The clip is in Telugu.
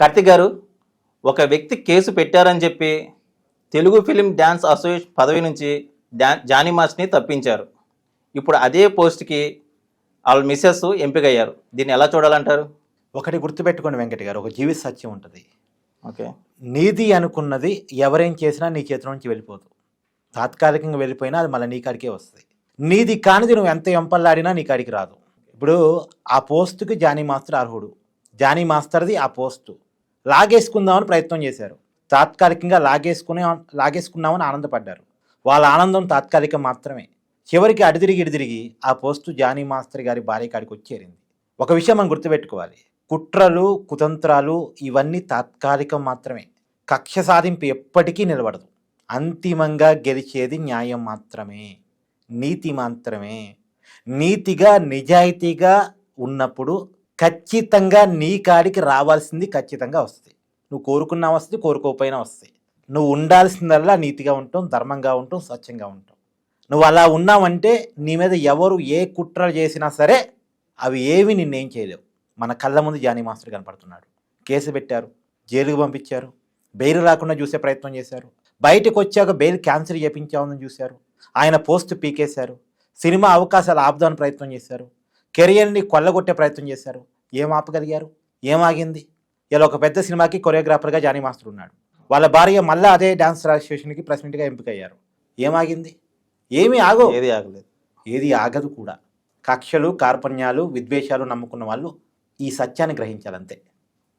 కార్తిక్ గారు ఒక వ్యక్తి కేసు పెట్టారని చెప్పి తెలుగు ఫిలిం డ్యాన్స్ అసోసియేషన్ పదవి నుంచి డా జానీ మాస్ని తప్పించారు. ఇప్పుడు అదే పోస్ట్కి వాళ్ళ మిస్సెస్ ఎంపికయ్యారు. దీన్ని ఎలా చూడాలంటారు? ఒకటి గుర్తుపెట్టుకోండి వెంకట గారు ఒక జీవిత సత్యం ఉంటుంది. ఓకే. నీది అనుకున్నది ఎవరేం చేసినా నీ చేతిలో నుంచి వెళ్ళిపోదు. తాత్కాలికంగా వెళ్ళిపోయినా అది మళ్ళీ నీ కాడికే వస్తుంది. నీది కానిది నువ్వు ఎంత ఎంపల్లాడినా నీ కాడికి రాదు. ఇప్పుడు ఆ పోస్టుకి జానీ మాస్టర్ అర్హుడు. జానీ మాస్టర్ది ఆ పోస్టు. లాగేసుకుందామని ప్రయత్నం చేశారు. తాత్కాలికంగా లాగేసుకునే లాగేసుకున్నామని ఆనందపడ్డారు. వాళ్ళ ఆనందం తాత్కాలికం మాత్రమే. చివరికి అడిదిరిగి ఇడిదిరిగి ఆ పోస్టు జానీ మాస్టర్ గారి భార్య కాడికి వచ్చేరింది ఒక విషయం మనం గుర్తుపెట్టుకోవాలి. కుట్రలు కుతంత్రాలు ఇవన్నీ తాత్కాలికం మాత్రమే. కక్ష సాధింపు ఎప్పటికీ నిలబడదు. అంతిమంగా గెలిచేది న్యాయం మాత్రమే. నీతి మాత్రమే. నీతిగా నిజాయితీగా ఉన్నప్పుడు ఖచ్చితంగా నీ కాడికి రావాల్సింది ఖచ్చితంగా వస్తుంది నువ్వు కోరుకున్నా వస్తుంది కోరుకోకపోయినా వస్తాయి. నువ్వు ఉండాల్సిందల్లా నీతిగా ఉంటాం ధర్మంగా ఉంటాం స్వచ్ఛంగా ఉంటాం నువ్వు అలా ఉన్నావంటే నీ మీద ఎవరు ఏ కుట్రలు చేసినా సరే అవి ఏవి నిన్నేం చేయలేవు. మన కళ్ళ ముందు జానీ మాస్టర్ కనపడుతున్నాడు. కేసు పెట్టారు జైలుకు పంపించారు బెయిల్ రాకుండా చూసే ప్రయత్నం చేశారు. బయటకు వచ్చాక బెయిల్ క్యాన్సిల్ చేపించామని చూశారు. ఆయన పోస్ట్ పీకేశారు. సినిమా అవకాశాలు ఆపుదాని ప్రయత్నం చేశారు. కెరియర్ని కొల్లగొట్టే ప్రయత్నం చేశారు. ఏం ఆపగలిగారు? ఏం ఆగింది? ఇలా ఒక పెద్ద సినిమాకి కొరియోగ్రాఫర్గా జానీ మాస్టర్ ఉన్నాడు. వాళ్ళ భార్య మళ్ళీ అదే డాన్స్ అసోసియేషన్కి ప్రెసిడెంట్గా ఎంపికయ్యారు. ఏమాగింది ఏమీ ఆగో ఏది ఆగలేదు. ఏది ఆగదు కూడా. కక్షలు కార్పణ్యాలు విద్వేషాలు నమ్ముకున్న వాళ్ళు ఈ సత్యాన్ని గ్రహించాలంతే.